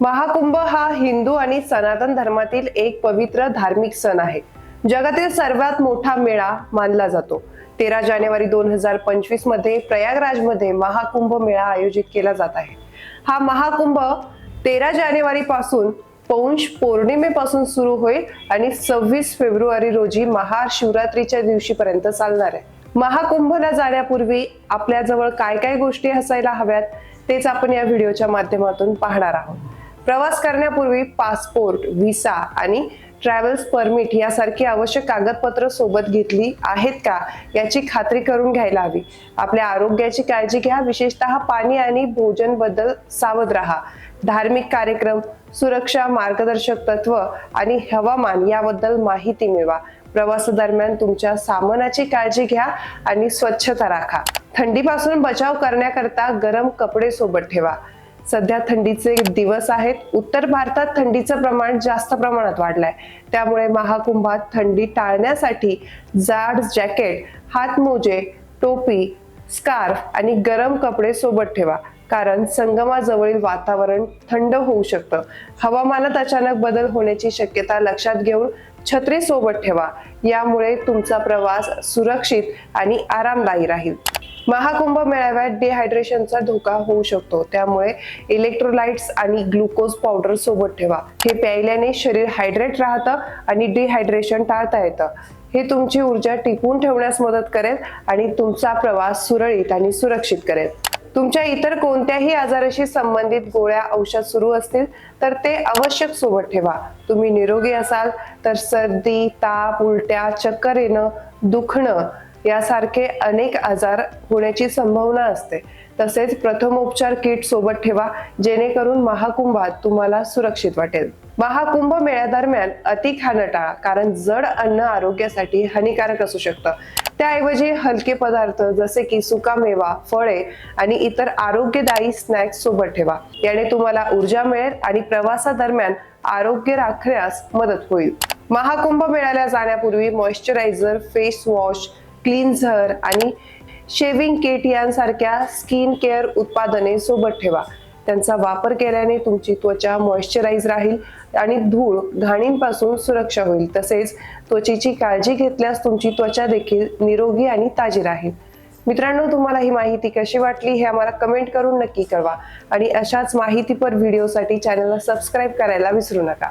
महाकुंभ हा हिंदू आणि सनातन धर्मातील एक पवित्र धार्मिक सण आहे. जगातील सर्वात मोठा मेळा मानला जातो. तेरा जानेवारी दोन हजार पंचवीसमध्ये प्रयागराजमध्ये महाकुंभ मेळा आयोजित केला जात आहे. हा महाकुंभ तेरा जानेवारी पासून पौंश पौर्णिमेपासून सुरू होईल आणि सव्वीस फेब्रुवारी रोजी महाशिवरात्रीच्या दिवशीपर्यंत चालणार आहे. महाकुंभला जाण्यापूर्वी आपल्याजवळ काय काय गोष्टी असायला हव्यात तेच आपण या व्हिडिओच्या माध्यमातून पाहणार आहोत. प्रवास करण्यापूर्वी पासपोर्ट व्हिसा आणि ट्रॅव्हल्स परमिट यासारखी आवश्यक कागदपत्र सोबत घेतली आहेत का याची खात्री करून घ्यायला हवी. आपल्या आरोग्याची काळजी घ्या. विशेषतः पाणी आणि भोजनबद्दल सावध राहा. धार्मिक कार्यक्रम सुरक्षा मार्गदर्शक तत्व आणि हवामान याबद्दल माहिती मिळवा. प्रवासादरम्यान तुमच्या सामानाची काळजी घ्या आणि स्वच्छता राखा. थंडीपासून बचाव करण्याकरता गरम कपडे सोबत ठेवा. सध्या थंडीचे दिवस आहेत. उत्तर भारतात थंडीचं प्रमाण जास्त प्रमाणात वाढलंय. त्यामुळे महाकुंभात थंडी टाळण्यासाठी जाड जॅकेट हातमोजे टोपी स्कार्फ आणि गरम कपडे सोबत ठेवा. कारण संगमाजवळील वातावरण थंड होऊ शकतं. हवामानात अचानक बदल होण्याची शक्यता लक्षात घेऊन छत्री सोबत ठेवा. यामुळे तुमचा प्रवास सुरक्षित आणि आरामदायी राहील. महाकुंभ मेळाव्यात डिहायड्रेशनचा धोका होऊ शकतो. त्यामुळे इलेक्ट्रोलाइट्स आणि ग्लुकोज पावडर सोबत ठेवा. हे प्यायल्याने शरीर हायड्रेट राहतं आणि डिहायड्रेशन टाळता येतं. हे तुमची ऊर्जा टिकवून ठेवण्यास मदत करेल आणि तुमचा प्रवास सुरळीत आणि सुरक्षित करेल. तुमच्या इतर कोणत्याही आजाराशी संबंधित गोळ्या औषध सुरू असतील तर ते आवश्यक सोबत ठेवा. तुम्ही निरोगी असाल तर सर्दी ताप उलट्या चक्कर येणं दुखणं यासारखे अनेक आजार होण्याची संभावना असते. तसेच प्रथमोपचार किट सोबत ठेवा जेणेकरून महाकुंभात तुम्हाला सुरक्षित वाटेल. महाकुंभ मेळ्यादरम्यान अति खाणं टाळा कारण जड अन्न आरोग्यासाठी हानिकारक असू शकतं. त्याऐवजी हलके पदार्थ जसे की सुकामेवा फळे आणि इतर आरोग्यदायी स्नॅक्स सोबत ठेवा. याने तुम्हाला ऊर्जा मिळेल आणि प्रवासादरम्यान आरोग्य राखण्यास मदत होईल. महाकुंभ मेळ्याला जाण्यापूर्वी मॉइश्चरायझर फेस वॉश क्लिन्झर आणि शेविंग किट यांसारख्या स्किन केअर उत्पादने सोबत ठेवा. त्यांचा वापर केल्याने तुमची त्वचा मॉइश्चराईज राहील आणि धूळ घाणींपासून सुरक्षा होईल. तसेच त्वचेची काळजी घेतल्यास तुमची त्वचा देखील निरोगी आणि ताजी राहील. मित्रांनो तुम्हाला ही माहिती कशी वाटली हे आम्हाला कमेंट करून नक्की कळवा. आणि अशाच माहितीपर व्हिडिओसाठी चॅनलला सबस्क्राईब करायला विसरू नका.